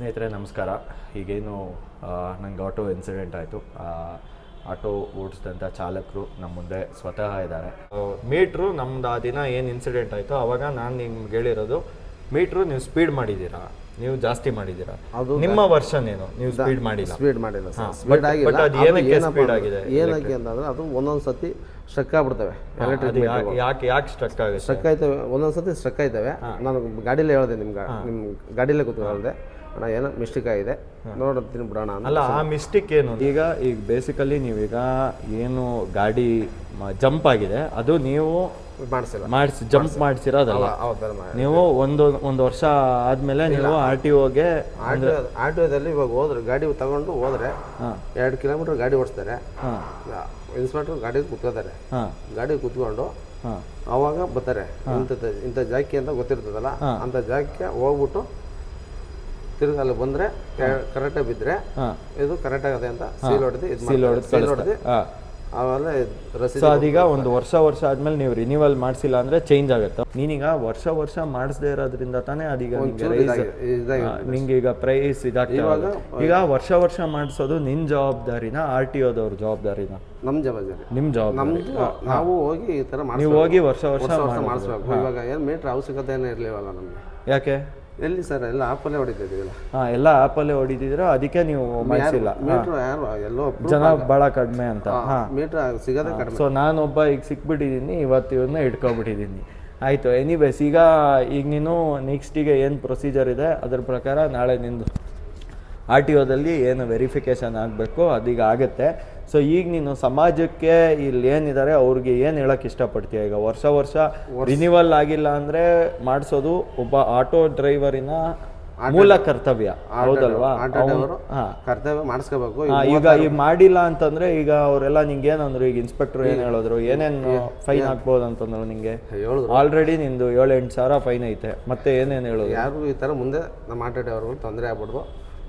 ಸ್ನೇಹಿತರೆ ನಮಸ್ಕಾರ. ಈಗೇನು ನಂಗೆ ಆಟೋ ಇನ್ಸಿಡೆಂಟ್ ಆಯಿತು. ಆಟೋ ಓಡಿಸಿದಂಥ ಚಾಲಕರು ನಮ್ಮ ಮುಂದೆ ಸ್ವತಃ ಇದ್ದಾರೆ. ಮೀಟ್ರು ನಮ್ದು ಆ ದಿನ ಏನು ಇನ್ಸಿಡೆಂಟ್ ಆಯಿತು ಅವಾಗ ನಾನು ನಿಮ್ಗೆ ಹೇಳಿರೋದು ಮೀಟ್ರು ನೀವು ಸ್ಪೀಡ್ ಮಾಡಿದ್ದೀರಾ? ನೀವು ಜಾಸ್ತಿ ಮಾಡಿದ್ದೀರಾ? ಅದು ನಿಮ್ಮ ವರ್ಷನ್ ಏನು? ನೀವು ಸ್ಪೀಡ್ ಮಾಡಿಲ್ಲ. ಸ್ಪೀಡ್ ಮಾಡಿಲ್ಲ ಸ್ಪೀಡ್ ಆಗಿದೆ? ಏನಕ್ಕೆ ಅಂತಂದ್ರೆ ಅದು ಒಂದೊಂದು ಸತಿ ಸ್ಟ್ರಕ್ ಆಗ್ಬಿಡ್ತವೆ. ಎಲೆಕ್ಟ್ರಿಕ್ ಯಾಕೆ ಯಾಕೆ ಸ್ಟ್ರಕ್ ಆಗುತ್ತೆ? ಸ್ಟ್ರಕ್ ಆಯ್ತವೆ ಒಂದೊಂದು ಸತಿ ಸ್ಟ್ರಕ್ ಆಯ್ತವೆ. ನಾನು ಗಾಡಿಲೇ ಹೇಳಿದೆ ನಿಮ್ಗೆ ನಿಮ್ಮ ಗಾಡಿಲೇ ಕೂತು ಹೇಳಿದೆ ಅಣ್ಣ ಏನೋ ಮಿಸ್ಟೇಕ್ ಆಗಿದೆ. ನೋಡ್ತೀನಿ ಬಿಡೋಣ ಅಂತ ಅಲ್ಲ ಆ ಮಿಸ್ಟೇಕ್ ಏನು ಈಗ ಈಗ ಬೇಸಿಕಲಿ ನೀವೀಗ ಏನು ಗಾಡಿ ಜಂಪ್ ಆಗಿದೆ ಅದು ನೀವು ಮಾಡಿಸಿಲ್ಲ. ಮಾಡಿಸಿ ಜಂಪ್ ಮಾಡಿಸಿರೋದಲ್ಲ ಮಾಡಿ ನೀವು ಒಂದು ಒಂದು ವರ್ಷ ಆದ್ಮೇಲೆ ನೀವು ಆರ್ ಟಿ ಓಗೆ ಆರ್ ಟಿ ಆರ್ ಟಿ ಇವಾಗ ಹೋದ್ರೆ ಗಾಡಿ ತಗೊಂಡು ಹೋದ್ರೆ ಹಾಂ. ಎರಡು ಕಿಲೋಮೀಟರ್ ಗಾಡಿ ಓಡಿಸ್ತಾರೆ. ಹಾಂ. ಇನ್ಸ್ಪೆಕ್ಟರ್ ಗಾಡಿ ಕುತ್ಕೋತಾರೆ ಹಾಂ. ಗಾಡಿ ಕುತ್ಕೊಂಡು ಹಾಂ. ಅವಾಗ ಬರ್ತಾರೆ. ಇಂಥ ಇಂಥ ಜಾಕಿ ಅಂತ ಗೊತ್ತಿರ್ತದಲ್ಲ ಅಂಥ ಜಾಗಕ್ಕೆ ಹೋಗ್ಬಿಟ್ಟು ತಿರ್ಗಿ ಅಲ್ಲಿ ಬಂದ್ರೆ ಕರೆಕ್ಟಾಗಿ ಬಿದ್ದರೆ ಇದು ಕರೆಕ್ಟ್ ಆಗದೆ ಅಂತ ಸೀಲ್ ಹೊಡೆದು ಇದು ಸೀಲ್ ಹೊಡೆದು ಸೀಲ್ ಹೊಡೆದು ಆಮೇಲೆ ರಸೀದಿ ಸೊ ಅದೀಗ ಒಂದು ವರ್ಷ ವರ್ಷ ಆದ್ಮೇಲೆ ನೀವು ರಿನ್ಯೂವಲ್ ಮಾಡಿಸಿಲ್ಲ ಅಂದ್ರೆ ಚೇಂಜ್ ಆಗುತ್ತೆ. ನೀನೀಗ ವರ್ಷ ವರ್ಷ ಮಾಡಿಸದೇ ಇರೋದ್ರಿಂದ ತಾನೇ ಅದೀಗ ನಿಂಗೆ ಈಗ ಪ್ರೈಸ್ ಇದಾಗ್ತಾ ಈಗ ವರ್ಷ ವರ್ಷ ಮಾಡಿಸೋದು ನಿನ್ ಜವಾಬ್ದಾರಿನ ಆರ್ ಟಿ ಓದವ್ರ ಜವಾಬ್ದಾರಿನ? ನಮ್ ಜವಾಬ್ದಾರಿ. ನಿಮ್ ಜವಾಬ್ದಾರಿ. ನಾವು ಹೋಗಿ ಈ ತರ ನೀವು ಹೋಗಿ ವರ್ಷ ವರ್ಷ ವರ್ಷ ವರ್ಷ ಮಾಡಿ ಮಾಡಿಸ್ಬೇಕು. ಇವಾಗ ಏನ್ ಮೀಟರ್ ಅವಶ್ಯಕತೆ ಇರ್ಲಿಲ್ಲ ನಮ್ಗೆ. ಯಾಕೆ? ಎಲ್ಲಿ ಸರ್? ಎಲ್ಲ ಆಪಲ್ಲೇ ಹೊಡಿತಿದ್ದೀವಲ್ಲ ಹಾಂ ಎಲ್ಲ ಆಪಲ್ಲೇ ಹೊಡಿತಿದ್ರೆ ಅದಕ್ಕೆ ನೀವು ಮಾಡಿಸಿಲ್ಲ. ಮೀಟ್ರ್ ಯಾರು? ಎಲ್ಲೋ ಜನ ಬಹಳ ಕಡಿಮೆ ಅಂತ. ಹಾ ಮೀಟ್ರ್ ಸಿಗೋದೇ ಕಡಿಮೆ. ಸೊ ನಾನೊಬ್ಬ ಈಗ ಸಿಕ್ಬಿಟ್ಟಿದ್ದೀನಿ ಇವತ್ತು ಇವನ್ನ ಇಟ್ಕೊಬಿಟ್ಟಿದ್ದೀನಿ ಆಯಿತು ಎನಿವೇಸ್ ಈಗ ಈಗ ನೀನು ನೆಕ್ಸ್ಟಿಗೆ ಏನು ಪ್ರೊಸೀಜರ್ ಇದೆ? ಅದ್ರ ಪ್ರಕಾರ ನಾಳೆ ನಿಂದು ಆರ್ ಟಿ ಒದಲ್ಲಿ ಏನು ವೆರಿಫಿಕೇಷನ್ ಆಗಬೇಕು? ಅದೀಗ ಆಗುತ್ತೆ. ಸೊ ಈಗ ನೀನು ಸಮಾಜಕ್ಕೆ ಇಲ್ಲಿ ಏನಿದ್ದಾರೆ ಅವ್ರಿಗೆ ಏನು ಹೇಳಕ್ ಇಷ್ಟಪಡ್ತೀಯ? ಈಗ ವರ್ಷ ವರ್ಷ ರಿನಿವಲ್ ಆಗಿಲ್ಲ ಅಂದ್ರೆ ಮಾಡಿಸೋದು ಒಬ್ಬ ಆಟೋ ಡ್ರೈವರಿನ ಮೂಲ ಕರ್ತವ್ಯ. ಹೌದಲ್ವಾ? ಡ್ರೈವರು ಕರ್ತವ್ಯ ಮಾಡಿಸ್ಕೋಬೇಕು. ಈಗ ಈಗ ಮಾಡಿಲ್ಲ ಅಂತಂದ್ರೆ ಈಗ ಅವರೆಲ್ಲ ನಿಂಗೆ ಏನಂದ್ರು ಈಗ ಇನ್ಸ್ಪೆಕ್ಟರ್ ಏನ್ ಹೇಳಿದ್ರು ಏನೇನು ಫೈನ್ ಹಾಕ್ಬೋದು ಅಂತಂದ್ರು ನಿಂಗೆ? ಆಲ್ರೆಡಿ ನಿಂದು ಏಳು ಎಂಟು ಸಾವಿರ ಫೈನ್ ಐತೆ. ಮತ್ತೆ ಏನೇನು ಹೇಳೋದು ಯಾರು ಈ ತರ ಮುಂದೆ ನಮ್ಮ ಆಟೋ ಡ್ರೈವರ್ಗಳು ತೊಂದರೆ ಆಗ್ಬಿಡ್ದು.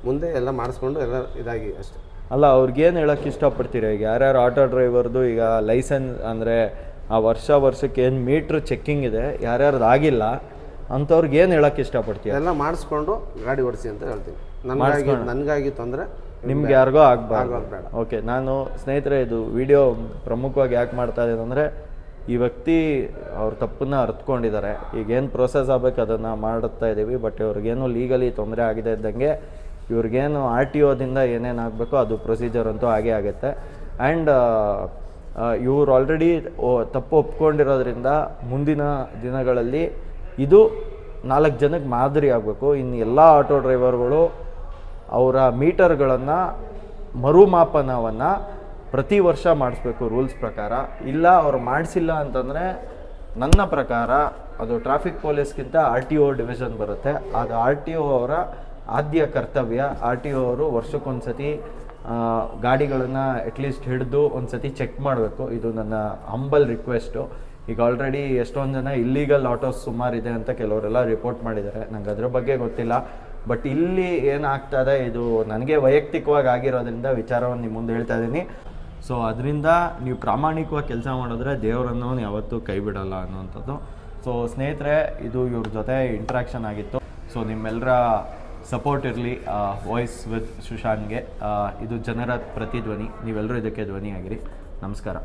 ಮುಂದೆ ಎಲ್ಲ ಮಾಡಿಸ್ಕೊಂಡು ಎಲ್ಲ ಇದಾಗಿ ಅಷ್ಟೇ. ಅಲ್ಲ ಅವ್ರಿಗೇನು ಹೇಳೋಕ್ಕೆ ಇಷ್ಟಪಡ್ತೀರಾ? ಈಗ ಯಾರ್ಯಾರು ಆಟೋ ಡ್ರೈವರ್ದು ಈಗ ಲೈಸೆನ್ಸ್ ಅಂದ್ರೆ ಆ ವರ್ಷ ವರ್ಷಕ್ಕೆ ಏನು ಮೀಟ್ರ್ ಚೆಕ್ಕಿಂಗ್ ಇದೆ ಯಾರ್ಯಾರ್ದು ಆಗಿಲ್ಲ ಅಂಥವ್ರಿಗೆ ಏನು ಹೇಳಕ್ ಇಷ್ಟಪಡ್ತೀವಿ ಎಲ್ಲ ಮಾಡಿಸ್ಕೊಂಡು ಗಾಡಿ ಓಡಿಸಿ ಅಂತ ಹೇಳ್ತೀನಿ. ನನಗಾಗಿ ನನಗಾಗಿ ತೊಂದರೆ ನಿಮ್ಗೆ ಯಾರಿಗೋ ಆಗ್ಬಾರ್ದು. ಓಕೆ ನಾನು ಸ್ನೇಹಿತರೆ ಇದು ವಿಡಿಯೋ ಪ್ರಮುಖವಾಗಿ ಯಾಕೆ ಮಾಡ್ತಾ ಇದ್ದೀನಿ ಅಂದರೆ ಈ ವ್ಯಕ್ತಿ ಅವ್ರ ತಪ್ಪನ್ನ ಅರ್ತ್ಕೊಂಡಿದ್ದಾರೆ. ಈಗ ಏನು ಪ್ರೊಸೆಸ್ ಆಗಬೇಕು ಅದನ್ನು ಮಾಡುತ್ತಾ ಇದ್ದೀವಿ ಬಟ್ ಇವ್ರಿಗೇನು ಲೀಗಲಿ ತೊಂದರೆ ಆಗಿದೆ ಇದ್ದಂಗೆ ಇವ್ರಿಗೇನು ಆರ್ ಟಿ ಒದಿಂದ ಏನೇನು ಆಗಬೇಕು ಅದು ಪ್ರೊಸೀಜರ್ ಅಂತೂ ಹಾಗೇ ಆಗುತ್ತೆ. ಆ್ಯಂಡ್ ಇವ್ರು ಆಲ್ರೆಡಿ ತಪ್ಪು ಒಪ್ಕೊಂಡಿರೋದ್ರಿಂದ ಮುಂದಿನ ದಿನಗಳಲ್ಲಿ ಇದು ನಾಲ್ಕು ಜನಕ್ಕೆ ಮಾದರಿ ಆಗಬೇಕು. ಇನ್ನು ಎಲ್ಲ ಆಟೋ ಡ್ರೈವರ್ಗಳು ಅವರ ಮೀಟರ್ಗಳನ್ನು ಮರುಮಾಪನವನ್ನು ಪ್ರತಿ ವರ್ಷ ಮಾಡಿಸ್ಬೇಕು ರೂಲ್ಸ್ ಪ್ರಕಾರ. ಇಲ್ಲ, ಅವ್ರು ಮಾಡಿಸಿಲ್ಲ ಅಂತಂದರೆ ನನ್ನ ಪ್ರಕಾರ ಅದು ಟ್ರಾಫಿಕ್ ಪೊಲೀಸ್ಗಿಂತ ಆರ್ ಟಿ ಒ ಡಿವಿಷನ್ ಬರುತ್ತೆ. ಅದು ಆರ್ ಟಿ ಒ ಅವರ ಆದ್ಯ ಕರ್ತವ್ಯ. ಆರ್ ಟಿ ಒ ಅವರು ವರ್ಷಕ್ಕೊಂದ್ಸತಿ ಗಾಡಿಗಳನ್ನು ಅಟ್ಲೀಸ್ಟ್ ಹಿಡಿದು ಒಂದ್ಸತಿ ಚೆಕ್ ಮಾಡಬೇಕು. ಇದು ನನ್ನ ಹಂಬಲ್ ರಿಕ್ವೆಸ್ಟು ಈಗ ಆಲ್ರೆಡಿ ಎಷ್ಟೊಂದು ಜನ ಇಲ್ಲೀಗಲ್ ಆಟೋಸ್ ಸುಮಾರಿದೆ ಅಂತ ಕೆಲವರೆಲ್ಲ ರಿಪೋರ್ಟ್ ಮಾಡಿದ್ದಾರೆ. ನಂಗೆ ಅದ್ರ ಬಗ್ಗೆ ಗೊತ್ತಿಲ್ಲ. ಬಟ್ ಇಲ್ಲಿ ಏನಾಗ್ತಾ ಇದೆ, ಇದು ನನಗೆ ವೈಯಕ್ತಿಕವಾಗಿ ಆಗಿರೋದ್ರಿಂದ ವಿಚಾರವನ್ನು ನಿಮ್ಮ ಮುಂದೆ ಹೇಳ್ತಾ ಇದ್ದೀನಿ ಸೊ ಅದರಿಂದ ನೀವು ಪ್ರಾಮಾಣಿಕವಾಗಿ ಕೆಲಸ ಮಾಡಿದ್ರೆ ದೇವರನ್ನು ಯಾವತ್ತೂ ಕೈ ಬಿಡಲ್ಲ ಅನ್ನುವಂಥದ್ದು. ಸೊ ಸ್ನೇಹಿತರೆ, ಇದು ಇವ್ರ ಜೊತೆ ಇಂಟ್ರಾಕ್ಷನ್ ಆಗಿತ್ತು. ಸೊ ನಿಮ್ಮೆಲ್ಲರ ಸಪೋರ್ಟ್ ಇರಲಿ ವಾಯ್ಸ್ ವಿತ್ ಸುಶಾಂತ್ಗೆ. ಇದು ಜನರ ಪ್ರತಿಧ್ವನಿ. ನೀವೆಲ್ಲರೂ ಇದಕ್ಕೆ ಧ್ವನಿಯಾಗಿರಿ. ನಮಸ್ಕಾರ.